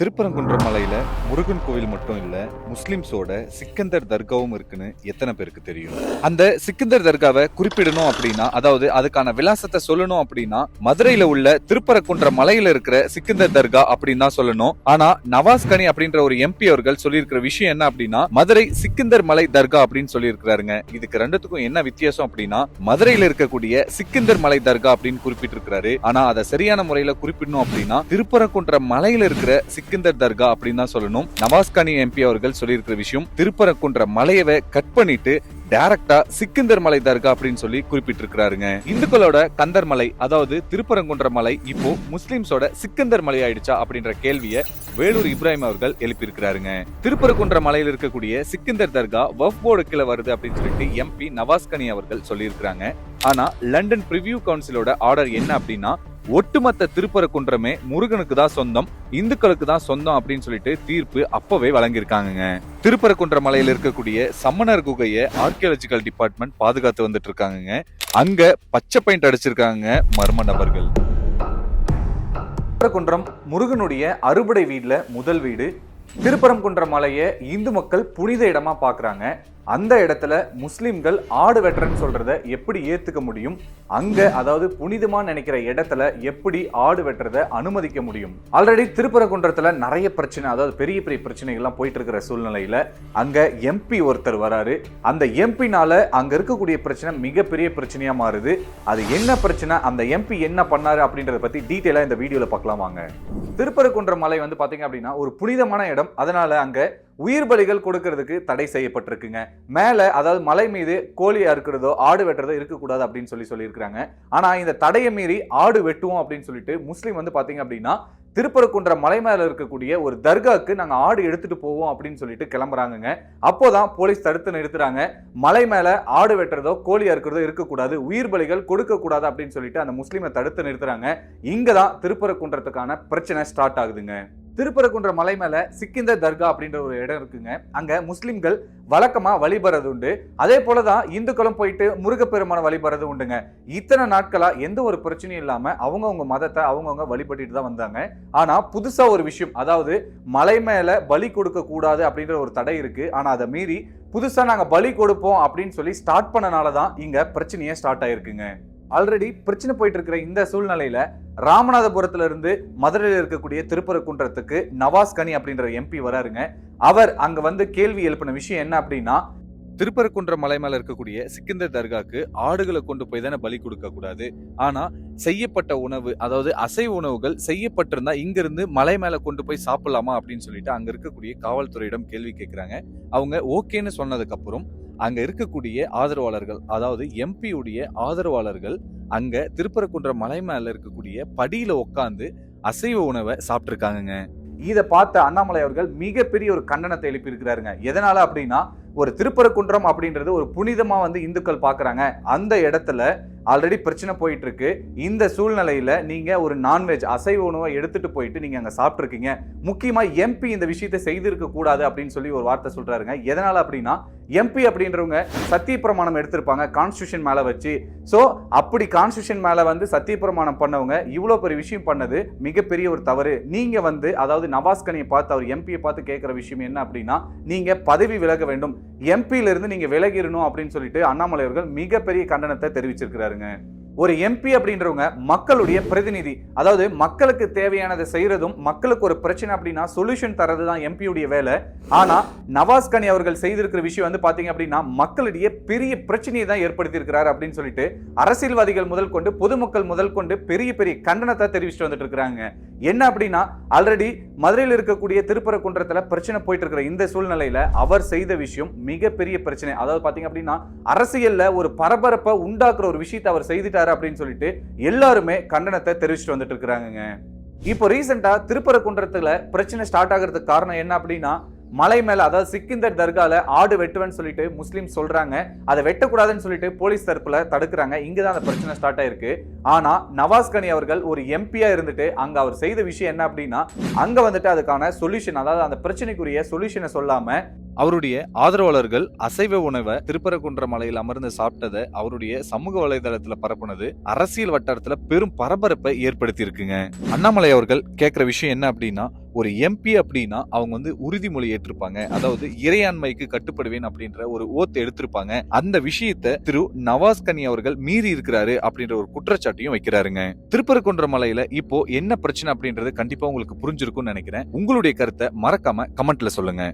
திருப்பரங்குன்ற மலையில முருகன் கோவில் மட்டும் இல்ல முஸ்லிம்ஸோட சிக்கந்தர் தர்காவும் இருக்குன்னு எத்தனை பேருக்கு தெரியும்? அந்த சிக்கந்தர் தர்காவை குறிப்பிடணும் அப்படின்னா அதாவது அதுக்கான விலாசத்தை சொல்லணும் அப்படின்னா மதுரையில உள்ள திருப்பரங்குன்ற மலையில இருக்கிற சிக்கந்தர் தர்கா அப்படின்னு தான் சொல்லணும். ஆனா நவாஸ் கனி அப்படின்ற ஒரு எம்பி அவர்கள் சொல்லியிருக்கிற விஷயம் என்ன அப்படின்னா மதுரை சிக்கந்தர் மலை தர்கா அப்படின்னு சொல்லியிருக்கிறாருங்க. இதுக்கு ரெண்டுத்துக்கும் என்ன வித்தியாசம் அப்படின்னா மதுரையில இருக்கக்கூடிய சிக்கந்தர் மலை தர்கா அப்படின்னு குறிப்பிட்டிருக்கிறாரு. ஆனா அதை சரியான முறையில குறிப்பிடணும் அப்படின்னா திருப்பரங்குன்ற மலையில இருக்கிற சிக்கந்தர் தர்கா அப்படின்னு தான் சொல்லணும். நவாஸ்கானி எம்பி அவர்கள் சொல்லியிருக்கிற விஷயம் திருப்பரங்குன்ற மலையவை கட் பண்ணிட்டு டைரக்டா சிக்கந்தர் மலை தர்கா அப்படின்னு சொல்லி குறிப்பிட்டிருக்கிறாருங்க. இந்துக்களோட கந்தர் மலை அதாவது திருப்பரங்குன்ற மலை இப்போ முஸ்லிம்ஸோட சிக்கந்தர் மலை ஆயிடுச்சா அப்படின்ற கேள்வியை வேலூர் இப்ராஹிம் அவர்கள் எழுப்பியிருக்கிறாருங்க. திருப்பரங்குன்ற மலையில் இருக்கக்கூடிய சிக்கந்தர் தர்கா வஃப் போர்டு கீழே வருது அப்படின்னு சொல்லிட்டு எம்பி நவாஸ்கனி அவர்கள் சொல்லியிருக்கிறாங்க. ஆனா லண்டன் பிரிவியூ கவுன்சிலோட ஆர்டர் என்ன அப்படின்னா ஒட்டுமொத்த திருப்பரக்குன்றமே முருகனுக்கு தான் சொந்தம் இந்துக்களுக்கு தான் சொந்தம் அப்படின்னு சொல்லிட்டு தீர்ப்பு அப்பவே வழங்கியிருக்காங்கங்க. திருப்பரக்குன்ற மலையில் இருக்கக்கூடிய சம்மணர் குகையை ஆர்கியாலஜிக்கல் டிபார்ட்மெண்ட் பாதுகாத்து வந்துட்டு இருக்காங்க அங்க பச்சை பெயிண்ட் அடிச்சிருக்காங்க மர்ம நபர்கள். திருப்பரங்குன்றம் முருகனுடைய அறுபடை வீட்டில் முதல் வீடு. திருப்பரங்குன்றம் மலையை இந்து மக்கள் புனித இடமா பாக்குறாங்க. அந்த இடத்துல முஸ்லீம்கள் ஆடு வெட்டுறன்னு சொல்றத எப்படி ஏத்துக்க முடியும்? அங்க அதாவது புனிதமா நினைக்கிற இடத்துல எப்படி ஆடு வெட்டுறத அனுமதிக்க முடியும்? ஆல்ரெடி திருப்பரங்குன்றத்துல நிறைய பிரச்சனை அதாவது பெரிய பெரிய பிரச்சனைகள்லாம் போயிட்டு இருக்கிற சூழ்நிலையில அங்க எம்பி ஒருத்தர் வராரு. அந்த எம்பினால அங்க இருக்கக்கூடிய பிரச்சனை மிகப்பெரிய பிரச்சனையா மாறுது. அது என்ன பிரச்சனை அந்த எம்பி என்ன பண்ணாரு அப்படின்றத பத்தி டீட்டெயிலா இந்த வீடியோல பார்க்கலாம் வாங்க. திருப்பரங்குன்ற மலை வந்து பாத்தீங்க அப்படின்னா ஒரு புனிதமான இடம். அதனால அங்க உயிர் பலிகள் கொடுக்கறதுக்கு தடை செய்யப்பட்டிருக்குங்க. மேலே அதாவது மலை மீது கோழி அறுக்கிறதோ ஆடு வெட்டுறதோ இருக்கக்கூடாது அப்படின்னு சொல்லி சொல்லியிருக்கிறாங்க. ஆனால் இந்த தடையை மீறி ஆடு வெட்டுவோம் அப்படின்னு சொல்லிட்டு முஸ்லீம் வந்து பார்த்தீங்க அப்படின்னா திருப்பரக்குன்ற மலை மேலே இருக்கக்கூடிய ஒரு தர்காக்கு நாங்கள் ஆடு எடுத்துட்டு போவோம் அப்படின்னு சொல்லிட்டு கிளம்புறாங்கங்க. அப்போதான் போலீஸ் தடுத்து நிறுத்துறாங்க. மலை மேலே ஆடு வெட்டுறதோ கோழி அறுக்கிறதோ இருக்கக்கூடாது. உயிர் பலிகள் கொடுக்கக்கூடாது அப்படின்னு சொல்லிட்டு அந்த முஸ்லீமை தடுத்து நிறுத்துறாங்க. இங்கே தான் திருப்பரக்குன்றத்துக்கான பிரச்சனை ஸ்டார்ட் ஆகுதுங்க. திருப்பரங்குன்ற மலை மேலே சிக்கிந்தர் தர்கா அப்படின்ற ஒரு இடம் இருக்குங்க. அங்கே முஸ்லீம்கள் வழக்கமாக வழிபடுறது உண்டு. அதே போலதான் இந்துக்களும் போயிட்டு முருகப்பெருமான வழிபடுறது உண்டுங்க. இத்தனை நாட்களாக எந்த ஒரு பிரச்சனையும் இல்லாமல் அவங்கவுங்க மதத்தை அவங்கவுங்க வழிபட்டுட்டு தான் வந்தாங்க. ஆனால் புதுசாக ஒரு விஷயம் அதாவது மலை மேலே பலி கொடுக்க கூடாது அப்படின்ற ஒரு தடை இருக்குது ஆனால் அதை மீறி புதுசாக நாங்கள் பலி கொடுப்போம் அப்படின்னு சொல்லி ஸ்டார்ட் பண்ணனால தான் இங்கே பிரச்சனையே ஸ்டார்ட் ஆயிருக்குங்க. ஆல்ரெடி பிரச்சனை போயிட்டு இருக்கிற இந்த சூழ்நிலையில ராமநாதபுரத்துல இருந்து மதுரையில் இருக்கக்கூடிய திருப்பரங்குன்றத்துக்கு நவாஸ் கனி அப்படின்ற எம்பி வராருங்க. அவர் அங்க வந்து கேள்வி எழுப்பின விஷயம் என்ன அப்படின்னா திருப்பரங்குன்ற மலை மேல இருக்கக்கூடிய சிக்கந்தர் தர்காக்கு ஆடுகளை கொண்டு போய் தானே பலி கொடுக்க கூடாது. ஆனா செய்யப்பட்ட உணவு அதாவது அசைவ உணவுகள் செய்யப்பட்டிருந்தா இங்கிருந்து மலை மேல கொண்டு போய் சாப்பிடலாமா அப்படின்னு சொல்லிட்டு அங்க இருக்கக்கூடிய காவல்துறையிடம் கேள்வி கேட்கிறாங்க அவங்க ஓகேன்னு சொன்னதுக்கு அப்புறம் அங்க இருக்கக்கூடிய ஆதரவாளர்கள் அதாவது எம்பியுடைய ஆதரவாளர்கள் அங்க திருப்பரக்குன்ற மலை மேல இருக்கக்கூடிய படியில உட்காந்து அசைவ உணவை சாப்பிட்டுருக்காங்க இதை பார்த்த அண்ணாமலை அவர்கள் மிகப்பெரிய ஒரு கண்டனத்தை எழுப்பியிருக்கிறாருங்க. எதனால அப்படின்னா ஒரு திருப்பரக்குன்றம் அப்படின்றது ஒரு புனிதமா வந்து இந்துக்கள் பாக்குறாங்க அந்த இடத்துல ஆல்ரெடி பிரச்சனை போயிட்டு இருக்கு இந்த சூழ்நிலையில நீங்க ஒரு நான்வெஜ் அசைவ உணவை எடுத்துட்டு போயிட்டு நீங்க அங்க சாப்பிட்டுருக்கீங்க. முக்கியமா எம்பி இந்த விஷயத்தை செய்திருக்க கூடாது அப்படின்னு சொல்லி ஒரு வார்த்தை சொல்றாருங்க. எதனால அப்படின்னா எம்பி அப்படின்றவங்க சத்திய பிரமாணம் எடுத்திருப்பாங்க கான்ஸ்டியூஷன் மேலே வச்சு. ஸோ அப்படி கான்ஸ்டியூஷன் மேலே வந்து சத்திய பிரமாணம் பண்ணவங்க இவ்வளோ பெரிய விஷயம் பண்ணது மிகப்பெரிய ஒரு தவறு. நீங்கள் வந்து அதாவது நவாஸ்கனியை பார்த்து அவர் எம்பியை பார்த்து கேட்குற விஷயம் என்ன அப்படின்னா நீங்கள் பதவி விலக வேண்டும். எம்பியிலிருந்து நீங்கள் விலகிடணும் அப்படின்னு சொல்லிட்டு அண்ணாமலை அவர்கள் மிகப்பெரிய கண்டனத்தை தெரிவிச்சிருக்கிறாருங்க. ஒரு எம்பி அப்படின்றவங்க மக்களுடைய பிரதிநிதி. அதாவது மக்களுக்கு தேவையானதை செய்யறதும் மக்களுக்கு ஒரு பிரச்சனை அப்படின்னா சொல்யூஷன் தரது தான் எம்பியுடைய வேலை. ஆனா நவாஸ் கனி அவர்கள் செய்திருக்கிற விஷயம் வந்து பாத்தீங்க அப்படின்னா மக்களிடையே பெரிய பிரச்சனையை தான் ஏற்படுத்தியிருக்கிறார் அப்படின்னு சொல்லிட்டு அரசியல்வாதிகள் முதல் கொண்டு பொதுமக்கள் முதல் கொண்டு பெரிய பெரிய கண்டனத்தை தெரிவிச்சுட்டு வந்துட்டு இருக்கிறாங்க என்ன அப்படின்னா ஆல்ரெடி மதுரையில் இருக்கக்கூடிய திருப்பரங்குன்றத்துல பிரச்சனை போயிட்டு இருக்கிற இந்த சூழ்நிலையில அவர் செய்த விஷயம் மிகப்பெரிய பிரச்சனை. அதாவது பாத்தீங்க அப்படின்னா அரசியல்ல ஒரு பரபரப்பை உண்டாக்குற ஒரு விஷயத்தை அவர் செய்துட்டார் அப்படின்னு சொல்லிட்டு எல்லாருமே கண்டனத்தை தெரிவிச்சுட்டு வந்துட்டு இருக்கிறாங்க இப்போ ரீசெண்டா திருப்பரங்குன்றத்துல பிரச்சனை ஸ்டார்ட் ஆகிறதுக்கு காரணம் என்ன அப்படின்னா மலை மேல அதாவது சிக்கிந்தர் தர்கால ஆடு வெட்டுவேன்னு சொல்லிட்டு முஸ்லீம் சொல்றாங்க. அதை வெட்டக்கூடாதுன்னு சொல்லிட்டு போலீஸ் தரப்புல தடுக்கிறாங்க. இங்கதான் அந்த பிரச்சனை ஸ்டார்ட் ஆயிருக்கு. ஆனா நவாஸ் கனி அவர்கள் ஒரு எம்பியா இருந்துட்டு அங்க அவர் செய்த விஷயம் என்ன அப்படின்னா அங்க வந்துட்டு அதுக்கான சொல்யூஷன் அதாவது அந்த பிரச்சனைக்குரிய சொல்யூஷனை சொல்லாம அவருடைய ஆதரவாளர்கள் அசைவ உணவை திருப்பரங்குன்ற மலையில் அமர்ந்து சாப்பிட்டதை அவருடைய சமூக வலைதளத்துல பரப்புனது அரசியல் வட்டாரத்துல பெரும் பரபரப்பை ஏற்படுத்தி இருக்குங்க அண்ணாமலை அவர்கள் கேட்கிற விஷயம் என்ன அப்படின்னா ஒரு எம்பி அப்படின்னா அவங்க வந்து உறுதிமொழி ஏற்றிருப்பாங்க. அதாவது இறையாண்மைக்கு கட்டுப்படுவேன் அப்படின்ற ஒரு ஓத்து எடுத்திருப்பாங்க. அந்த விஷயத்தை திரு நவாஸ் கனி அவர்கள் மீறி இருக்கிறாரு அப்படின்ற ஒரு குற்றச்சாட்டையும் வைக்கிறாருங்க. திருப்பரங்குன்ற மலையில இப்போ என்ன பிரச்சனை அப்படின்றது கண்டிப்பா உங்களுக்கு புரிஞ்சிருக்கும்னு நினைக்கிறேன். உங்களுடைய கருத்தை மறக்காம கமெண்ட்ல சொல்லுங்க.